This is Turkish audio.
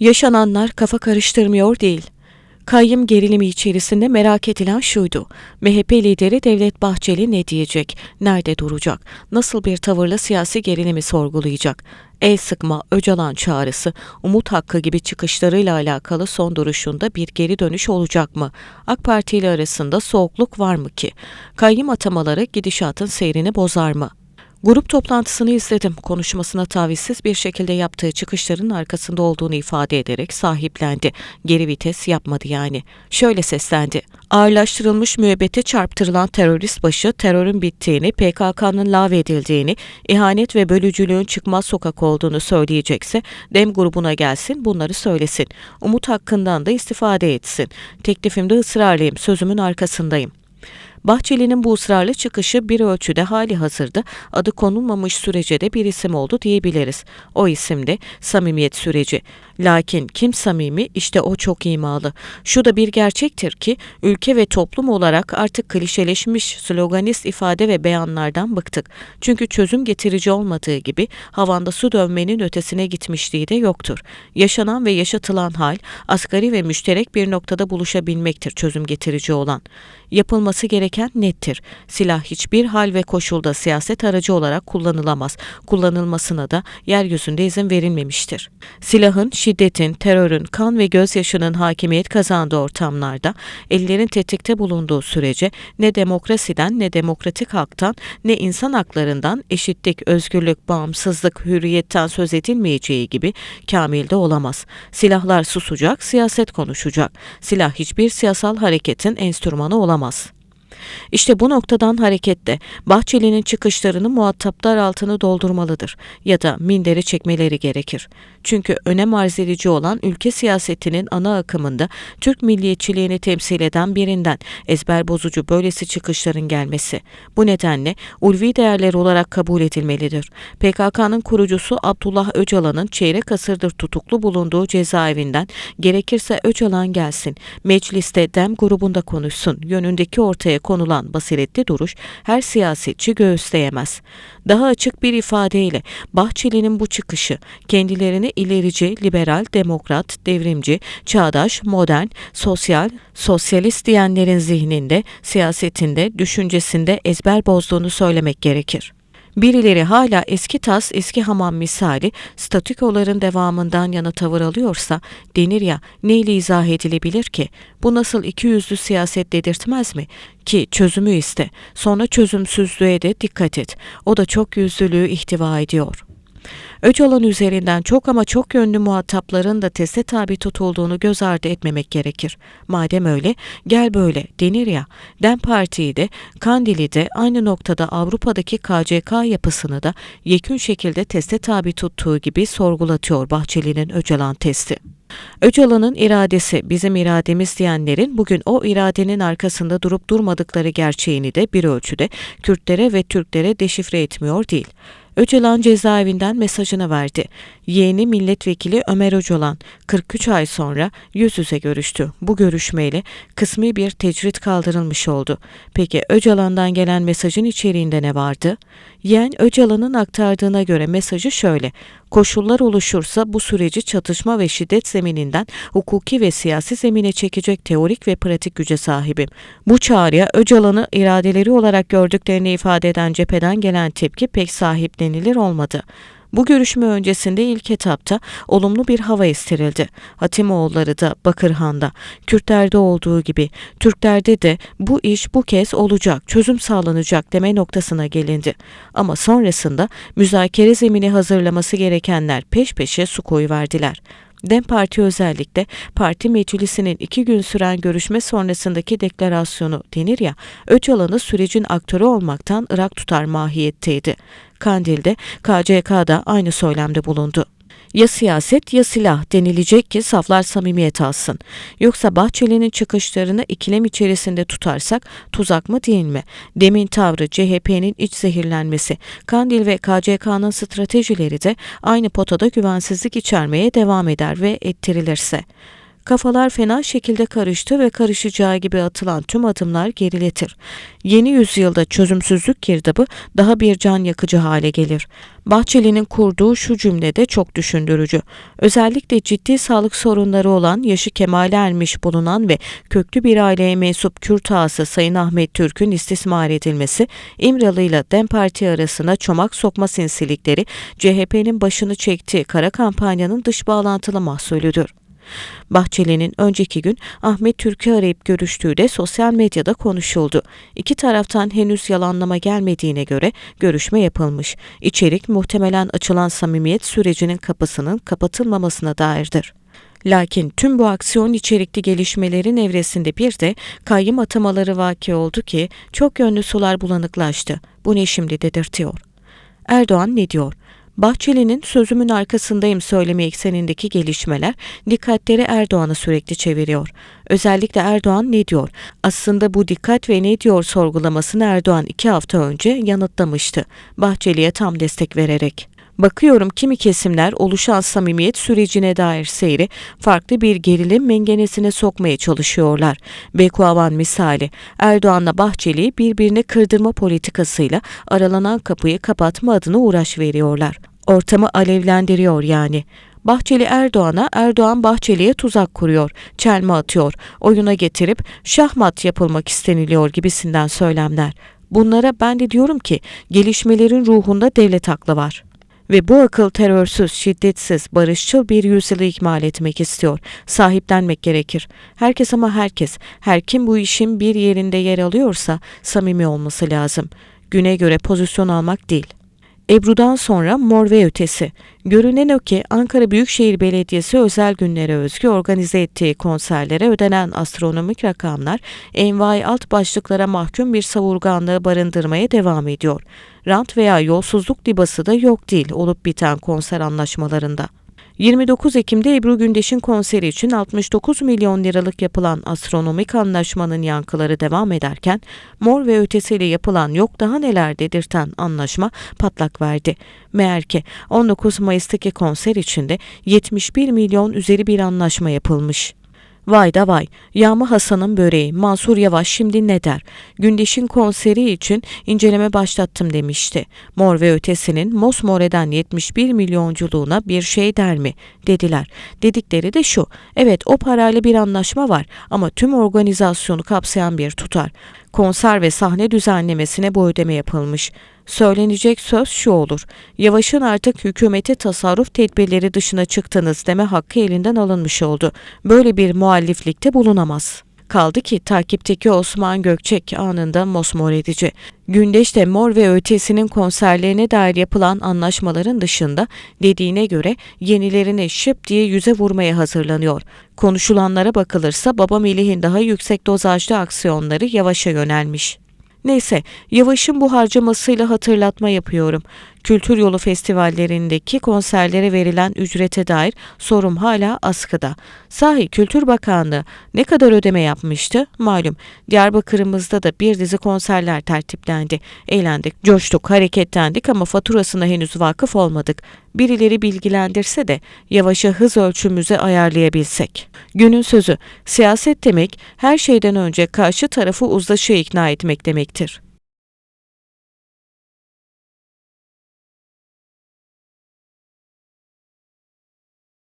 Yaşananlar kafa karıştırmıyor değil. Kayyım gerilimi içerisinde merak edilen şuydu. MHP lideri Devlet Bahçeli ne diyecek? Nerede duracak? Nasıl bir tavırla siyasi gerilimi sorgulayacak? El sıkma, Öcalan çağrısı, Umut Hakkı gibi çıkışlarıyla alakalı son duruşunda bir geri dönüş olacak mı? AK Parti ile arasında soğukluk var mı ki? Kayyım atamaları gidişatın seyrini bozar mı? Grup toplantısını izledim. Konuşmasına tavizsiz bir şekilde yaptığı çıkışların arkasında olduğunu ifade ederek sahiplendi. Geri vites yapmadı yani. Şöyle seslendi. Ağırlaştırılmış müebbete çarptırılan terörist başı terörün bittiğini, PKK'nın lağvedildiğini, ihanet ve bölücülüğün çıkmaz sokak olduğunu söyleyecekse DEM grubuna gelsin bunları söylesin. Umut hakkından da istifade etsin. Teklifimde ısrarlıyım, sözümün arkasındayım. Bahçeli'nin bu ısrarlı çıkışı bir ölçüde hali hazırda adı konulmamış sürece de bir isim oldu diyebiliriz. O isim de samimiyet süreci. Lakin kim samimi işte o çok imalı. Şu da bir gerçektir ki ülke ve toplum olarak artık klişeleşmiş sloganist ifade ve beyanlardan bıktık. Çünkü çözüm getirici olmadığı gibi havanda su dövmenin ötesine gitmişliği de yoktur. Yaşanan ve yaşatılan hal asgari ve müşterek bir noktada buluşabilmektir çözüm getirici olan. Yapılması gereken nettir. Silah hiçbir hal ve koşulda siyaset aracı olarak kullanılamaz. Kullanılmasına da yeryüzünde izin verilmemiştir. Silahın şiddetin, terörün, kan ve gözyaşının hakimiyet kazandığı ortamlarda ellerin tetikte bulunduğu sürece ne demokrasiden ne demokratik haktan ne insan haklarından eşitlik, özgürlük, bağımsızlık, hürriyetten söz edilmeyeceği gibi kamilde olamaz. Silahlar susacak, siyaset konuşacak. Silah hiçbir siyasal hareketin enstrümanı olamaz. İşte bu noktadan hareketle Bahçeli'nin çıkışlarını muhataplar altını doldurmalıdır ya da minderi çekmeleri gerekir. Çünkü önem arz edici olan ülke siyasetinin ana akımında Türk milliyetçiliğini temsil eden birinden ezber bozucu böylesi çıkışların gelmesi. Bu nedenle ulvi değerler olarak kabul edilmelidir. PKK'nın kurucusu Abdullah Öcalan'ın çeyrek asırdır tutuklu bulunduğu cezaevinden gerekirse Öcalan gelsin, mecliste dem grubunda konuşsun yönündeki ortaya konulan basiretli duruş her siyasetçi göğüsleyemez. Daha açık bir ifadeyle Bahçeli'nin bu çıkışı kendilerini ilerici, liberal, demokrat, devrimci, çağdaş, modern, sosyal, sosyalist diyenlerin zihninde, siyasetinde, düşüncesinde ezber bozduğunu söylemek gerekir. Birileri hala eski tas eski hamam misali statükoların devamından yana tavır alıyorsa denir ya neyle izah edilebilir ki? Bu nasıl iki yüzlü siyaset dedirtmez mi? Ki çözümü iste sonra çözümsüzlüğe de dikkat et. O da çok yüzlülüğü ihtiva ediyor. Öcalan üzerinden çok ama çok yönlü muhatapların da teste tabi tutulduğunu göz ardı etmemek gerekir. Madem öyle gel böyle denir ya. Dem Parti'yi de Kandil'i de aynı noktada Avrupa'daki KCK yapısını da yekün şekilde teste tabi tuttuğu gibi sorgulatıyor Bahçeli'nin Öcalan testi. Öcalan'ın iradesi bizim irademiz diyenlerin bugün o iradenin arkasında durup durmadıkları gerçeğini de bir ölçüde Kürtlere ve Türklere deşifre etmiyor değil. Öcalan cezaevinden mesajını verdi. Yeğeni milletvekili Ömer Öcalan 43 ay sonra yüz yüze görüştü. Bu görüşmeyle kısmi bir tecrit kaldırılmış oldu. Peki Öcalan'dan gelen mesajın içeriğinde ne vardı? Yeğen Öcalan'ın aktardığına göre mesajı şöyle. Koşullar oluşursa bu süreci çatışma ve şiddet zemininden hukuki ve siyasi zemine çekecek teorik ve pratik güce sahibim. Bu çağrıya Öcalan'ı iradeleri olarak gördüklerini ifade eden cepheden gelen tepki pek sahiplenilir olmadı. Bu görüşme öncesinde ilk etapta olumlu bir hava estirildi. Hatimoğulları da Bakırhan'da, Kürtlerde olduğu gibi Türklerde de bu iş bu kez olacak, çözüm sağlanacak deme noktasına gelindi. Ama sonrasında müzakere zemini hazırlaması gerekenler peş peşe su koyuverdiler. Dem Parti özellikle parti meclisinin iki gün süren görüşme sonrasındaki deklarasyonu denir ya, Öcalan'ı sürecin aktörü olmaktan ırak tutar mahiyetteydi. Kandil'de KCK'da aynı söylemde bulundu. Ya siyaset ya silah denilecek ki saflar samimiyet alsın. Yoksa Bahçeli'nin çıkışlarını ikilem içerisinde tutarsak tuzak mı değil mi? Demin tavrı CHP'nin iç zehirlenmesi, Kandil ve KCK'nın stratejileri de aynı potada güvensizlik içermeye devam eder ve ettirilirse. Kafalar fena şekilde karıştı ve karışacağı gibi atılan tüm adımlar geriletir. Yeni yüzyılda çözümsüzlük girdabı daha bir can yakıcı hale gelir. Bahçeli'nin kurduğu şu cümlede çok düşündürücü. Özellikle ciddi sağlık sorunları olan yaşı kemale ermiş bulunan ve köklü bir aileye mensup Kürt ağası Sayın Ahmet Türk'ün istismar edilmesi, İmralı ile DEM Parti arasına çomak sokma sinsilikleri CHP'nin başını çektiği kara kampanyanın dış bağlantılı mahsulüdür. Bahçeli'nin önceki gün Ahmet Türk'ü arayıp görüştüğü de sosyal medyada konuşuldu. İki taraftan henüz yalanlama gelmediğine göre görüşme yapılmış. İçerik muhtemelen açılan samimiyet sürecinin kapısının kapatılmamasına dairdir. Lakin tüm bu aksiyon içerikli gelişmelerin evresinde bir de kayyım atamaları vaki oldu ki çok yönlü sular bulanıklaştı. Bu ne şimdi dedirtiyor. Erdoğan ne diyor? Bahçeli'nin sözümün arkasındayım söylemi eksenindeki gelişmeler dikkatleri Erdoğan'a sürekli çeviriyor. Özellikle Erdoğan ne diyor? Aslında bu dikkat ve ne diyor sorgulamasını Erdoğan iki hafta önce yanıtlamıştı. Bahçeli'ye tam destek vererek. Bakıyorum kimi kesimler oluşan samimiyet sürecine dair seyri farklı bir gerilim mengenesine sokmaya çalışıyorlar. Bekuavan misali Erdoğan'la Bahçeli'yi birbirine kırdırma politikasıyla aralanan kapıyı kapatma adına uğraş veriyorlar. Ortamı alevlendiriyor yani. Bahçeli Erdoğan'a, Erdoğan Bahçeli'ye tuzak kuruyor, çelme atıyor, oyuna getirip şahmat yapılmak isteniliyor gibisinden söylemler. Bunlara ben de diyorum ki gelişmelerin ruhunda devlet aklı var. Ve bu akıl terörsüz, şiddetsiz, barışçıl bir yüzyılı ikmal etmek istiyor. Sahiplenmek gerekir. Herkes ama herkes, her kim bu işin bir yerinde yer alıyorsa samimi olması lazım. Güne göre pozisyon almak değil. Ebru'dan sonra Mor ve Ötesi. Görünen o ki Ankara Büyükşehir Belediyesi özel günlere özgü organize ettiği konserlere ödenen astronomik rakamlar envai alt başlıklara mahkum bir savurganlığı barındırmaya devam ediyor. Rant veya yolsuzluk libası da yok değil olup biten konser anlaşmalarında. 29 Ekim'de Ebru Gündeş'in konseri için 69 milyon liralık yapılan astronomik anlaşmanın yankıları devam ederken Mor ve ötesiyle yapılan yok daha neler dedirten anlaşma patlak verdi. Meğer ki 19 Mayıs'taki konser içinde 71 milyon üzeri bir anlaşma yapılmış. Vay da vay, Yağmı Hasan'ın böreği, Mansur Yavaş şimdi ne der? Gündeş'in konseri için inceleme başlattım demişti. Mor ve Ötesi'nin Mosmore'den 71 milyonculuğuna bir şey der mi? Dediler. Dedikleri de şu, evet o parayla bir anlaşma var ama tüm organizasyonu kapsayan bir tutar. Konser ve sahne düzenlemesine bu ödeme yapılmış. Söylenecek söz şu olur. Yavaş'ın artık hükümete tasarruf tedbirleri dışına çıktınız deme hakkı elinden alınmış oldu. Böyle bir mualliflikte bulunamaz. Kaldı ki takipteki Osman Gökçek anında mosmor edici. Gündeş de Mor ve Ötesi'nin konserlerine dair yapılan anlaşmaların dışında dediğine göre yenilerini şıp diye yüze vurmaya hazırlanıyor. Konuşulanlara bakılırsa Baba Melih'in daha yüksek dozajlı aksiyonları yavaşa yönelmiş. Neyse, Yavaş'ın bu harcamasıyla hatırlatma yapıyorum. Kültür Yolu festivallerindeki konserlere verilen ücrete dair sorum hala askıda. Sahi Kültür Bakanlığı ne kadar ödeme yapmıştı? Malum Diyarbakır'ımızda da bir dizi konserler tertiplendi. Eğlendik, coştuk, hareketlendik ama faturasına henüz vakıf olmadık. Birileri bilgilendirse de Yavaş'a hız ölçümüze ayarlayabilsek. Günün sözü, siyaset demek her şeyden önce karşı tarafı uzlaşıya ikna etmek demektir.